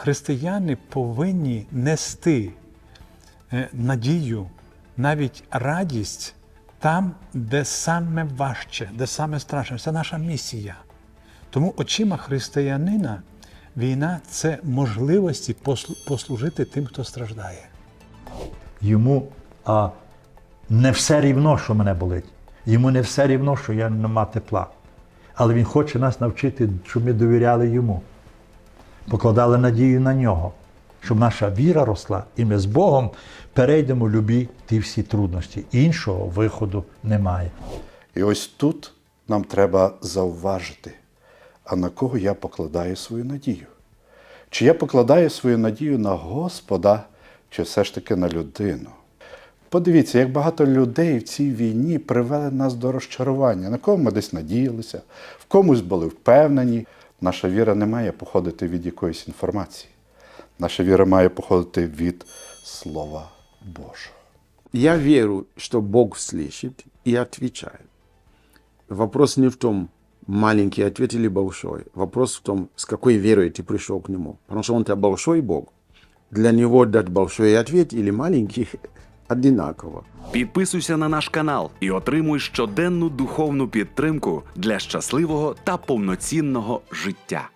християни повинні нести е, надію, навіть радість там, де саме важче, де саме страшне. Це наша місія. Тому очима християнина війна це можливості послужити тим, хто страждає. Йому а, не все рівно, що мене болить. Йому не все рівно, що я нема тепла. Але він хоче нас навчити, щоб ми довіряли йому, покладали надію на нього, щоб наша віра росла, і ми з Богом перейдемо любі ті всі трудності. Іншого виходу немає. І ось тут нам треба зауважити, а на кого я покладаю свою надію? Чи я покладаю свою надію на Господа, чи все ж таки на людину? Подивіться, як багато людей в цій війні привели нас до розчарування. На кого ми десь надіялися, в комусь були впевнені. Наша віра не має походити від якоїсь інформації. Наша віра має походити від Слова Божого. Я верю, что Бог слышит и отвечает. Вопрос не в том, маленький ответ или большой. Вопрос в том, с какой верой ты пришел к Нему. Потому что Он-то большой Бог. Для Него дать большой ответ или маленький одинаково. Підписуйся на наш канал і отримуй щоденну духовну підтримку для щасливого та повноцінного життя.